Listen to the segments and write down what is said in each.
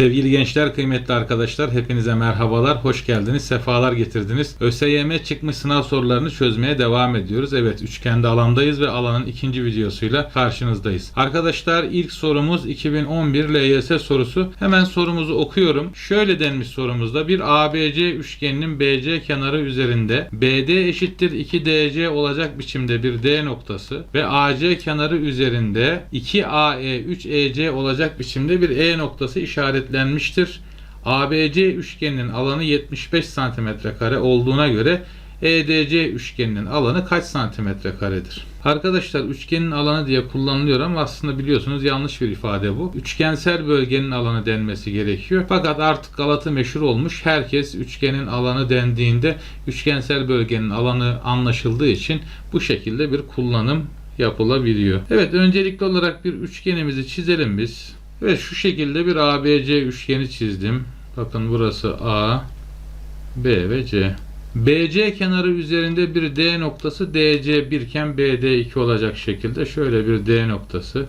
Sevgili gençler, kıymetli arkadaşlar, hepinize merhabalar, hoş geldiniz, sefalar getirdiniz. ÖSYM çıkmış sınav sorularını çözmeye devam ediyoruz. Evet, üçgende alandayız ve alanın ikinci videosuyla karşınızdayız. Arkadaşlar ilk sorumuz 2011 LYS sorusu. Hemen sorumuzu okuyorum. Şöyle denmiş sorumuzda bir ABC üçgeninin BC kenarı üzerinde BD eşittir 2DC olacak biçimde bir D noktası ve AC kenarı üzerinde 2AE 3EC olacak biçimde bir E noktası işaretlenmiştir. ABC üçgeninin alanı 75 cm kare olduğuna göre EDC üçgeninin alanı kaç santimetre karedir? Arkadaşlar üçgenin alanı diye kullanılıyor ama aslında biliyorsunuz yanlış bir ifade bu. Üçgensel bölgenin alanı denmesi gerekiyor. Fakat artık Galata meşhur olmuş. Herkes üçgenin alanı dendiğinde üçgensel bölgenin alanı anlaşıldığı için bu şekilde bir kullanım yapılabiliyor. Evet öncelikli olarak bir üçgenimizi çizelim biz. Ve şu şekilde bir ABC üçgeni çizdim. Bakın burası A, B ve C. BC kenarı üzerinde bir D noktası DC 1 iken BD 2 olacak şekilde şöyle bir D noktası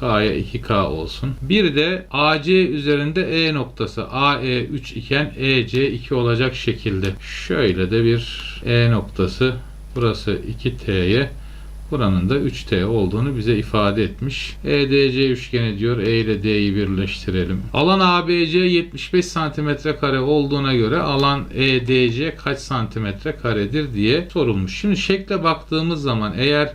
K'ya 2K olsun. Bir de AC üzerinde E noktası AE 3 iken EC 2 olacak şekilde. Şöyle de bir E noktası burası 2T'ye Buranın da 3T olduğunu bize ifade etmiş. EDC üçgeni diyor. E ile D'yi birleştirelim. Alan ABC 75 cm kare olduğuna göre alan EDC kaç santimetre karedir diye sorulmuş. Şimdi şekle baktığımız zaman eğer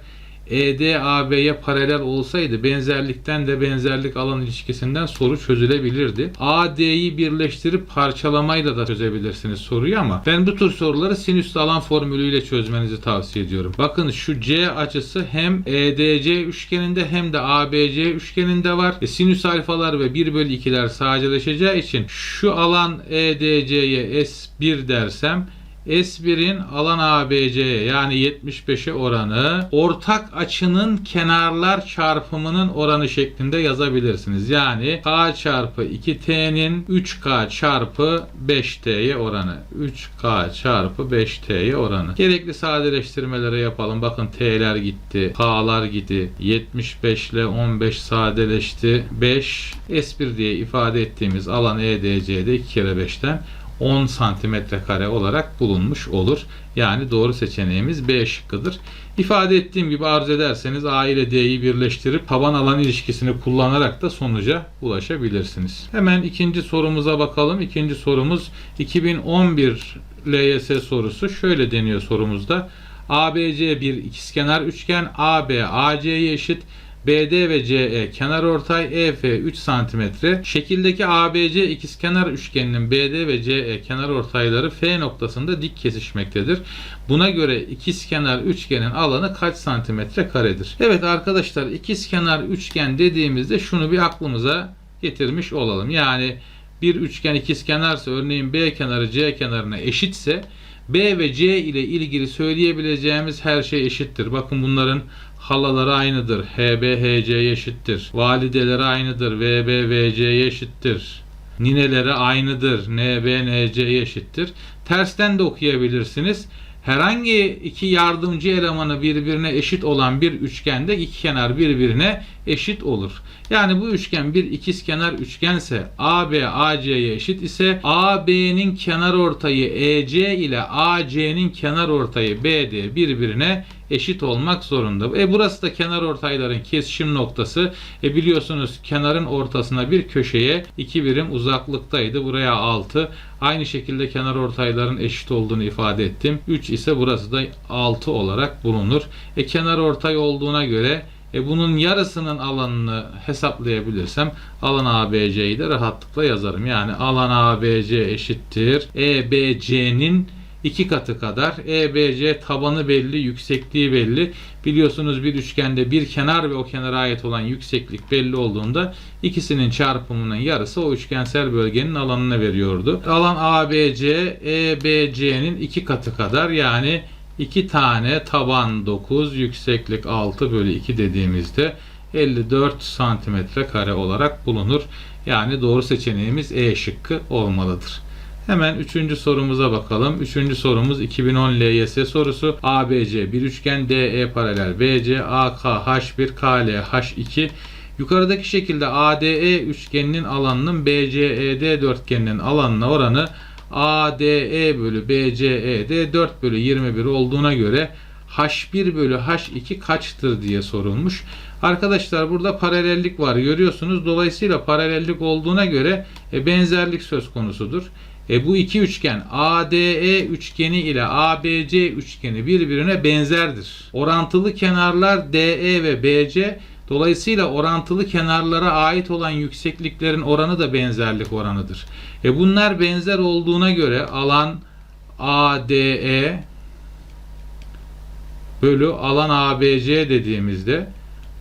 ED AB'ye paralel olsaydı benzerlikten de benzerlik alan ilişkisinden soru çözülebilirdi. AD'yi birleştirip parçalamayla da çözebilirsiniz soruyu ama ben bu tür soruları sinüs alan formülüyle çözmenizi tavsiye ediyorum. Bakın şu C açısı hem EDC üçgeninde hem de ABC üçgeninde var. E, sinüs alfalar ve 1 bölü 2'ler sadeleşeceği için şu alan EDC'ye S1 dersem S1'in alan ABC'ye yani 75'e oranı ortak açının kenarlar çarpımının oranı şeklinde yazabilirsiniz. Yani K çarpı 2T'nin 3K çarpı 5T'ye oranı. 3K çarpı 5T'ye oranı. Gerekli sadeleştirmeleri yapalım. Bakın T'ler gitti. K'lar gitti. 75 ile 15 sadeleşti. 5 S1 diye ifade ettiğimiz alan EDC'de 2 kere 5'ten 10 santimetre kare olarak bulunmuş olur. Yani doğru seçeneğimiz B şıkkıdır. İfade ettiğim gibi arz ederseniz A ile D'yi birleştirip taban alan ilişkisini kullanarak da sonuca ulaşabilirsiniz. Hemen ikinci sorumuza bakalım. İkinci sorumuz 2011 LYS sorusu. Şöyle deniyor sorumuzda. ABC bir ikizkenar üçgen AB AC'ye eşit BD ve CE kenar ortay EF 3 cm. Şekildeki ABC ikizkenar üçgeninin BD ve CE kenar ortayları F noktasında dik kesişmektedir. Buna göre ikizkenar üçgenin alanı kaç santimetre karedir? Evet arkadaşlar ikizkenar üçgen dediğimizde şunu bir aklımıza getirmiş olalım. Yani bir üçgen ikizkenarsa örneğin B kenarı C kenarına eşitse B ve C ile ilgili söyleyebileceğimiz her şey eşittir. Bakın bunların halaları aynıdır. HB HC'ye eşittir. Valideleri aynıdır. VB VC'ye eşittir. Nineleri aynıdır. NB NC'ye eşittir. Tersten de okuyabilirsiniz. Herhangi iki yardımcı elemanı birbirine eşit olan bir üçgende iki kenar birbirine eşit olur. Yani bu üçgen bir ikizkenar üçgense AB AC'ye eşit ise AB'nin kenar ortayı EC ile AC'nin kenar ortayı BD birbirine eşit olmak zorunda. E burası da kenar ortayların kesişim noktası. E biliyorsunuz kenarın ortasına bir köşeye iki birim uzaklıktaydı. Buraya 6. Aynı şekilde kenar ortayların eşit olduğunu ifade ettim. 3 ise burası da 6 olarak bulunur. E kenar ortay olduğuna göre e bunun yarısının alanını hesaplayabilirsem alan ABC'yi de rahatlıkla yazarım. Yani alan ABC eşittir. EBC'nin iki katı kadar. EBC tabanı belli, yüksekliği belli. Biliyorsunuz bir üçgende bir kenar ve o kenara ait olan yükseklik belli olduğunda ikisinin çarpımının yarısı o üçgensel bölgenin alanına veriyordu. Alan ABC, EBC'nin iki katı kadar yani 2 tane taban 9, yükseklik 6 bölü 2 dediğimizde 54 santimetre kare olarak bulunur. Yani doğru seçeneğimiz E şıkkı olmalıdır. Hemen üçüncü sorumuza bakalım. Üçüncü sorumuz 2010 LYS sorusu. ABC bir üçgen DE paralel BC AK H1 KL H2 Yukarıdaki şekilde ADE üçgeninin alanının BCED dörtgeninin alanına oranı ADE bölü BCED 4 bölü 21 olduğuna göre H1 bölü H2 kaçtır diye sorulmuş. Arkadaşlar burada paralellik var görüyorsunuz. Dolayısıyla paralellik olduğuna göre e, benzerlik söz konusudur. E, bu iki üçgen ADE üçgeni ile ABC üçgeni birbirine benzerdir. Orantılı kenarlar DE ve BC Dolayısıyla orantılı kenarlara ait olan yüksekliklerin oranı da benzerlik oranıdır. E bunlar benzer olduğuna göre alan ADE bölü alan ABC dediğimizde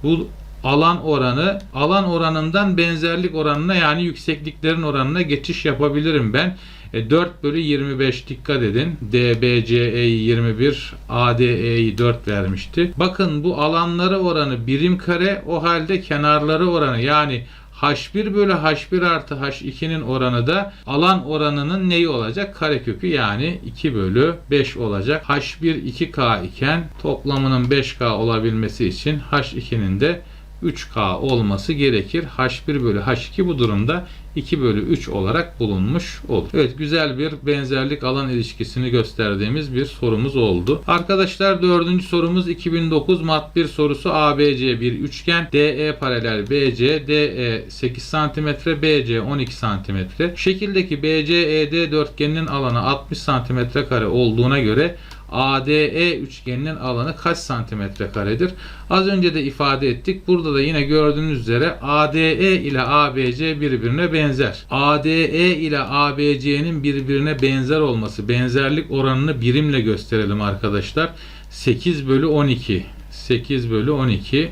bu alan oranı alan oranından benzerlik oranına yani yüksekliklerin oranına geçiş yapabilirim ben. E, 4 bölü 25 dikkat edin. DBCE'yi 21, ADE'yi 4 vermişti. Bakın bu alanları oranı birim kare o halde kenarları oranı yani H1 bölü H1 artı H2'nin oranı da alan oranının neyi olacak? Karekökü yani 2 bölü 5 olacak. H1 2K iken toplamının 5K olabilmesi için H2'nin de 3K olması gerekir. H1 bölü H2 bu durumda 2 bölü 3 olarak bulunmuş olur. Evet güzel bir benzerlik alan ilişkisini gösterdiğimiz bir sorumuz oldu. Arkadaşlar dördüncü sorumuz 2009 mat 1 sorusu ABC bir üçgen DE paralel BC DE 8 cm BC 12 cm. Şekildeki BCED dörtgeninin alanı 60 cm kare olduğuna göre ADE üçgeninin alanı kaç santimetre karedir? Az önce de ifade ettik. Burada da yine gördüğünüz üzere ADE ile ABC birbirine benzer. ADE ile ABC'nin birbirine benzer olması, benzerlik oranını birimle gösterelim arkadaşlar. 8 bölü 12. 8 bölü 12.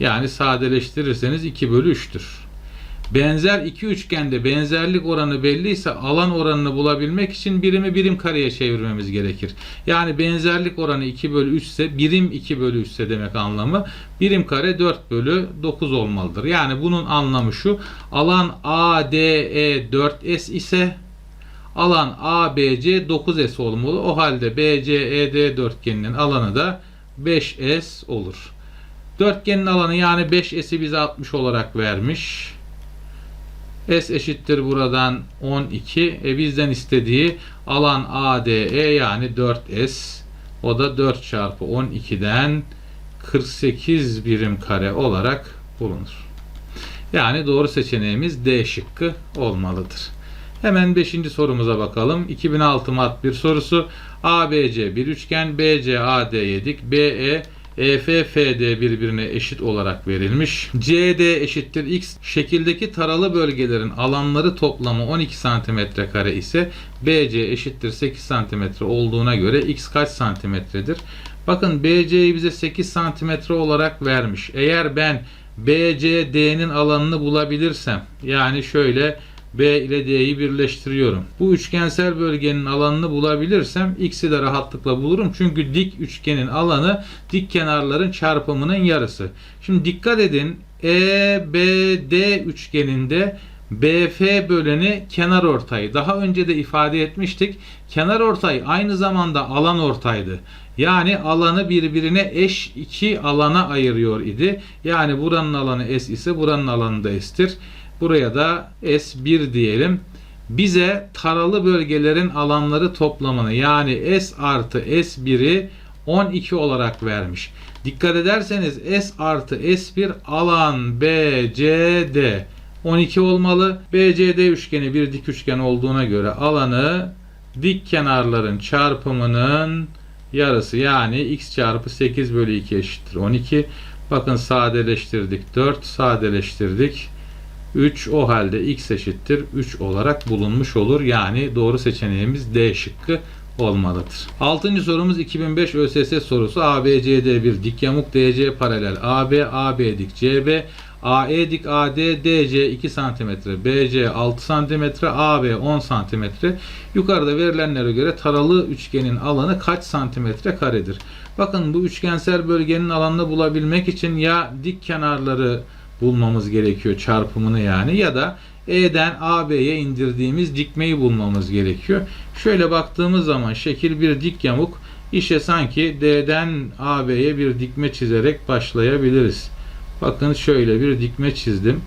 Yani sadeleştirirseniz 2 bölü 3'tür. Benzer iki üçgende benzerlik oranı belliyse alan oranını bulabilmek için birimi birim kareye çevirmemiz gerekir. Yani benzerlik oranı 2 bölü 3 ise birim 2 bölü 3 ise demek anlamı birim kare 4 bölü 9 olmalıdır. Yani bunun anlamı şu alan ADE 4S ise alan ABC 9S olmalı. O halde BCED dörtgeninin alanı da 5S olur. Dörtgenin alanı yani 5S'i bize 60 olarak vermiş. S eşittir buradan 12. E bizden istediği alan ADE yani 4S. O da 4 çarpı 12'den 48 birim kare olarak bulunur. Yani doğru seçeneğimiz D şıkkı olmalıdır. Hemen 5. sorumuza bakalım. 2006 mat bir sorusu. ABC bir üçgen, BC AD'ye dik, BE EFFD birbirine eşit olarak verilmiş. CD eşittir X. Şekildeki taralı bölgelerin alanları toplamı 12 cm kare ise BC eşittir 8 cm olduğuna göre X kaç santimetredir? Bakın BC'yi bize 8 cm olarak vermiş. Eğer ben BCD'nin alanını bulabilirsem yani şöyle B ile D'yi birleştiriyorum. Bu üçgensel bölgenin alanını bulabilirsem X'i de rahatlıkla bulurum. Çünkü dik üçgenin alanı dik kenarların çarpımının yarısı. Şimdi dikkat edin EBD üçgeninde BF böleni kenar ortayı. Daha önce de ifade etmiştik. Kenar ortay aynı zamanda alan ortaydı. Yani alanı birbirine eş iki alana ayırıyor idi. Yani buranın alanı S ise buranın alanı da S'tir. Buraya da S1 diyelim. Bize taralı bölgelerin alanları toplamını yani S artı S1'i 12 olarak vermiş. Dikkat ederseniz S artı S1 alan BCD 12 olmalı. BCD üçgeni bir dik üçgen olduğuna göre alanı dik kenarların çarpımının yarısı yani x çarpı 8 bölü 2 eşittir 12. Bakın sadeleştirdik 4 sadeleştirdik 3 o halde x eşittir 3 olarak bulunmuş olur. Yani doğru seçeneğimiz D şıkkı olmalıdır. 6. sorumuz 2005 ÖSS sorusu. ABCD bir dik yamuk DC paralel AB AB dik CB AE dik AD DC 2 cm BC 6 cm AB 10 cm yukarıda verilenlere göre taralı üçgenin alanı kaç santimetre karedir? Bakın bu üçgensel bölgenin alanını bulabilmek için ya dik kenarları bulmamız gerekiyor çarpımını yani ya da E'den AB'ye indirdiğimiz dikmeyi bulmamız gerekiyor. Şöyle baktığımız zaman şekil bir dik yamuk işe sanki D'den AB'ye bir dikme çizerek başlayabiliriz. Bakın şöyle bir dikme çizdim.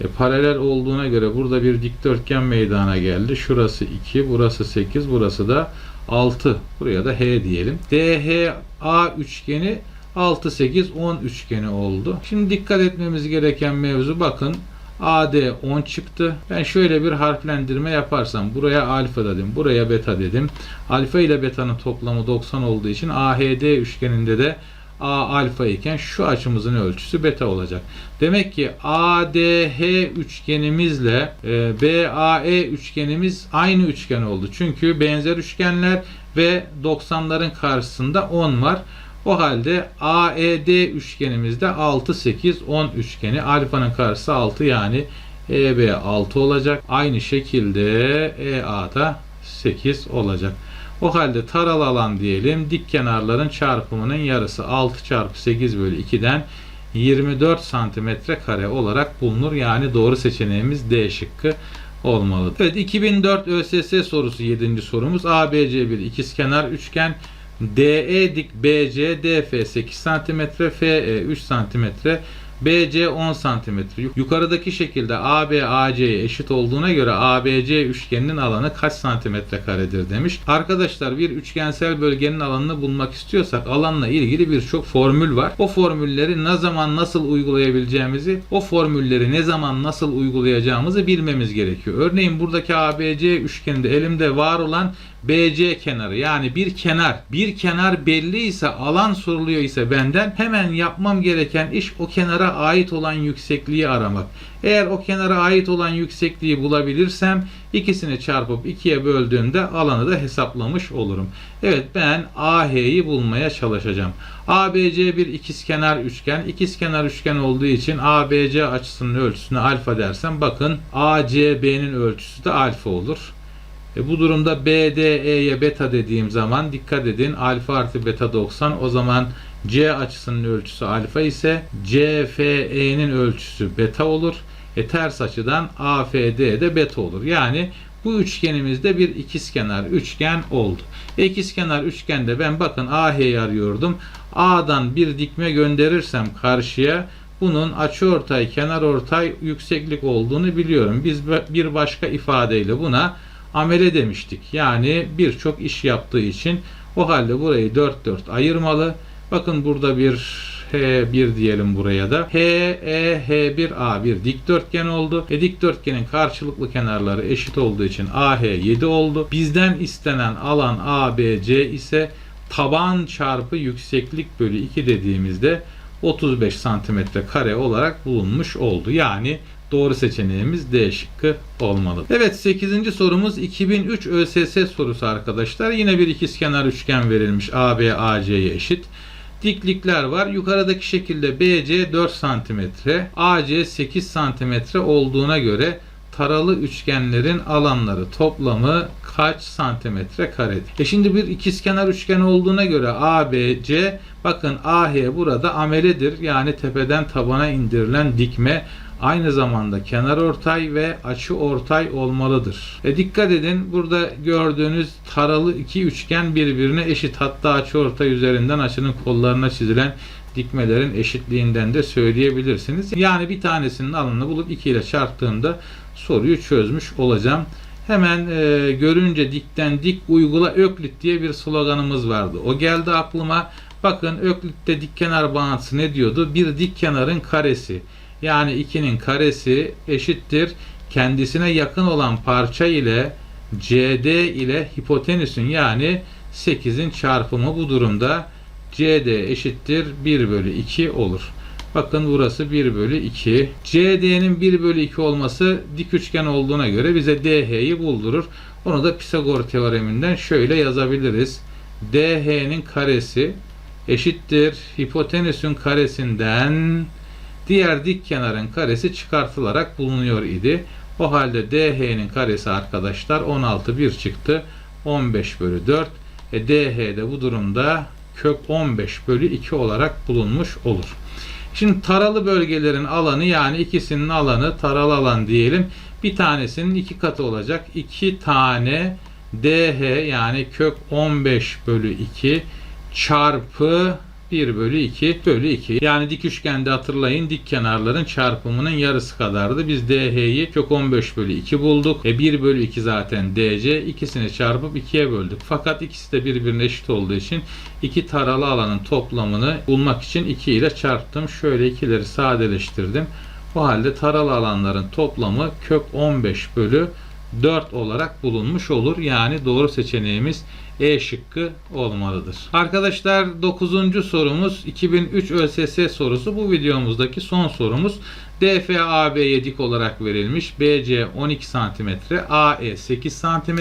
E, paralel olduğuna göre burada bir dikdörtgen meydana geldi. Şurası 2, burası 8, burası da 6. Buraya da H diyelim. DHA üçgeni 6, 8, 10 üçgeni oldu. Şimdi dikkat etmemiz gereken mevzu bakın. AD 10 çıktı. Ben şöyle bir harflendirme yaparsam buraya alfa dedim, buraya beta dedim. Alfa ile betanın toplamı 90 olduğu için AHD üçgeninde de A alfa iken şu açımızın ölçüsü beta olacak. Demek ki ADH üçgenimizle e, BAE üçgenimiz aynı üçgen oldu. Çünkü benzer üçgenler ve 90'ların karşısında 10 var. O halde AED üçgenimizde 6, 8, 10 üçgeni. Alfanın karşısı 6 yani EB 6 olacak. Aynı şekilde EA'da 8 olacak. O halde taralı alan diyelim. Dik kenarların çarpımının yarısı 6 çarpı 8 bölü 2'den 24 santimetre kare olarak bulunur. Yani doğru seçeneğimiz D şıkkı olmalı. Evet 2004 ÖSS sorusu 7. sorumuz. ABC bir ikizkenar üçgen DE dik BC DF 8 cm FE 3 cm BC 10 cm. Yukarıdaki şekilde AB AC'ye eşit olduğuna göre ABC üçgeninin alanı kaç santimetre karedir demiş. Arkadaşlar bir üçgensel bölgenin alanını bulmak istiyorsak alanla ilgili birçok formül var. O formülleri ne zaman nasıl uygulayabileceğimizi, o formülleri ne zaman nasıl uygulayacağımızı bilmemiz gerekiyor. Örneğin buradaki ABC üçgeninde elimde var olan BC kenarı yani bir kenar bir kenar belli ise alan soruluyor ise benden hemen yapmam gereken iş o kenara ait olan yüksekliği aramak. Eğer o kenara ait olan yüksekliği bulabilirsem ikisini çarpıp ikiye böldüğümde alanı da hesaplamış olurum. Evet ben AH'yi bulmaya çalışacağım. ABC bir ikizkenar üçgen. İkizkenar üçgen olduğu için ABC açısının ölçüsünü alfa dersem bakın ACB'nin ölçüsü de alfa olur. E bu durumda BDE'ye beta dediğim zaman dikkat edin alfa artı beta 90 o zaman C açısının ölçüsü alfa ise CFE'nin ölçüsü beta olur. E ters açıdan AFD de beta olur. Yani bu üçgenimizde bir ikizkenar üçgen oldu. E, ikizkenar üçgende ben bakın AH'yi arıyordum. A'dan bir dikme gönderirsem karşıya bunun açıortay, kenarortay yükseklik olduğunu biliyorum. Biz bir başka ifadeyle buna amele demiştik. Yani birçok iş yaptığı için o halde burayı 4 4 ayırmalı. Bakın burada bir H1 diyelim buraya da. H, E, H1, A1 dikdörtgen oldu. E dikdörtgenin karşılıklı kenarları eşit olduğu için AH 7 oldu. Bizden istenen alan ABC ise taban çarpı yükseklik bölü 2 dediğimizde 35 santimetre kare olarak bulunmuş oldu. Yani Doğru seçeneğimiz D şıkkı olmalı. Evet 8. sorumuz 2003 ÖSS sorusu arkadaşlar. Yine bir ikizkenar üçgen verilmiş AB AC'ye eşit. Diklikler var. Yukarıdaki şekilde BC 4 cm, AC 8 cm olduğuna göre taralı üçgenlerin alanları toplamı kaç santimetre karedir? E şimdi bir ikizkenar üçgen olduğuna göre ABC bakın AH burada ameledir. Yani tepeden tabana indirilen dikme aynı zamanda kenar ortay ve açı ortay olmalıdır. E dikkat edin burada gördüğünüz taralı iki üçgen birbirine eşit hatta açı ortay üzerinden açının kollarına çizilen dikmelerin eşitliğinden de söyleyebilirsiniz. Yani bir tanesinin alanını bulup 2 ile çarptığımda soruyu çözmüş olacağım. Hemen e, görünce dikten dik uygula Öklit diye bir sloganımız vardı. O geldi aklıma. Bakın Öklit'te dik kenar bağıntısı ne diyordu? Bir dik kenarın karesi yani 2'nin karesi eşittir kendisine yakın olan parça ile CD ile hipotenüsün yani 8'in çarpımı bu durumda CD eşittir 1 bölü 2 olur. Bakın burası 1 bölü 2. CD'nin 1 bölü 2 olması dik üçgen olduğuna göre bize DH'yi buldurur. Onu da Pisagor teoreminden şöyle yazabiliriz. DH'nin karesi eşittir hipotenüsün karesinden diğer dik kenarın karesi çıkartılarak bulunuyor idi. O halde DH'nin karesi arkadaşlar 16 1 çıktı. 15 bölü 4. E, DH de bu durumda kök 15 bölü 2 olarak bulunmuş olur. Şimdi taralı bölgelerin alanı yani ikisinin alanı taralı alan diyelim. Bir tanesinin iki katı olacak. 2 tane DH yani kök 15 bölü 2 çarpı 1 bölü 2 bölü 2. Yani dik üçgende hatırlayın dik kenarların çarpımının yarısı kadardı. Biz DH'yi kök 15 bölü 2 bulduk. E 1 bölü 2 zaten DC. İkisini çarpıp 2'ye böldük. Fakat ikisi de birbirine eşit olduğu için iki taralı alanın toplamını bulmak için 2 ile çarptım. Şöyle ikileri sadeleştirdim. O halde taralı alanların toplamı kök 15 bölü 4 olarak bulunmuş olur. Yani doğru seçeneğimiz E şıkkı olmalıdır. Arkadaşlar 9. sorumuz 2003 ÖSS sorusu. Bu videomuzdaki son sorumuz. DFAB'ye dik olarak verilmiş. BC 12 cm, AE 8 cm.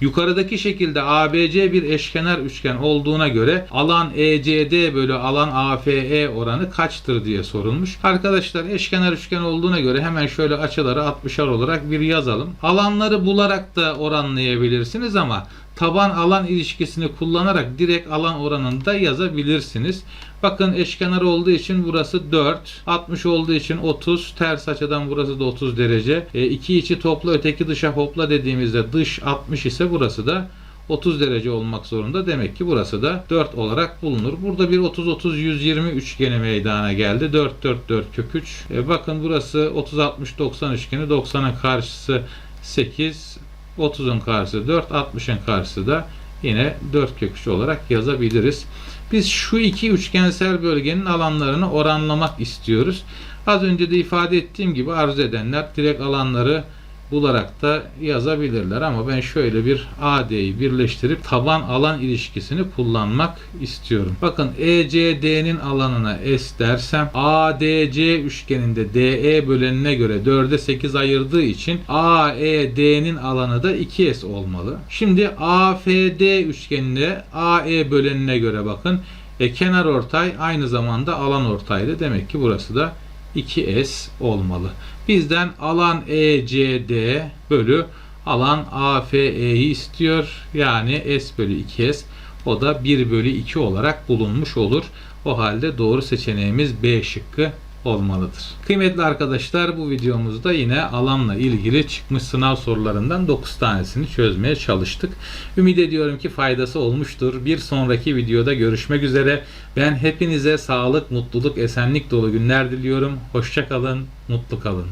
Yukarıdaki şekilde ABC bir eşkenar üçgen olduğuna göre alan ECD bölü alan AFE oranı kaçtır diye sorulmuş. Arkadaşlar eşkenar üçgen olduğuna göre hemen şöyle açıları 60'ar olarak bir yazalım. Alanları bularak da oranlayabilirsiniz ama taban alan ilişkisini kullanarak direkt alan oranını da yazabilirsiniz. Bakın eşkenar olduğu için burası 4, 60 olduğu için 30, ters açıdan burası da 30 derece. E, iki içi topla öteki dışa hopla dediğimizde dış 60 ise burası da 30 derece olmak zorunda. Demek ki burası da 4 olarak bulunur. Burada bir 30 30 120 üçgeni meydana geldi. 4 4 4 kök 3. E, bakın burası 30 60 90 üçgeni. 90'ın karşısı 8, 30'un karşısı 4, 60'ın karşısı da yine 4 kök 3 olarak yazabiliriz. Biz şu iki üçgensel bölgenin alanlarını oranlamak istiyoruz. Az önce de ifade ettiğim gibi arzu edenler direkt alanları bularak da yazabilirler ama ben şöyle bir AD'yi birleştirip taban alan ilişkisini kullanmak istiyorum. Bakın ECD'nin alanına S dersem ADC üçgeninde DE bölenine göre 4'e 8 ayırdığı için AED'nin alanı da 2S olmalı. Şimdi AFD üçgeninde AE bölenine göre bakın e, kenar ortay aynı zamanda alan ortaydı. Demek ki burası da 2S olmalı. Bizden alan ECD bölü alan AFE'yi istiyor. Yani S bölü 2S. O da 1 bölü 2 olarak bulunmuş olur. O halde doğru seçeneğimiz B şıkkı olmalıdır. Kıymetli arkadaşlar bu videomuzda yine alanla ilgili çıkmış sınav sorularından 9 tanesini çözmeye çalıştık. Ümit ediyorum ki faydası olmuştur. Bir sonraki videoda görüşmek üzere. Ben hepinize sağlık, mutluluk, esenlik dolu günler diliyorum. Hoşçakalın, mutlu kalın.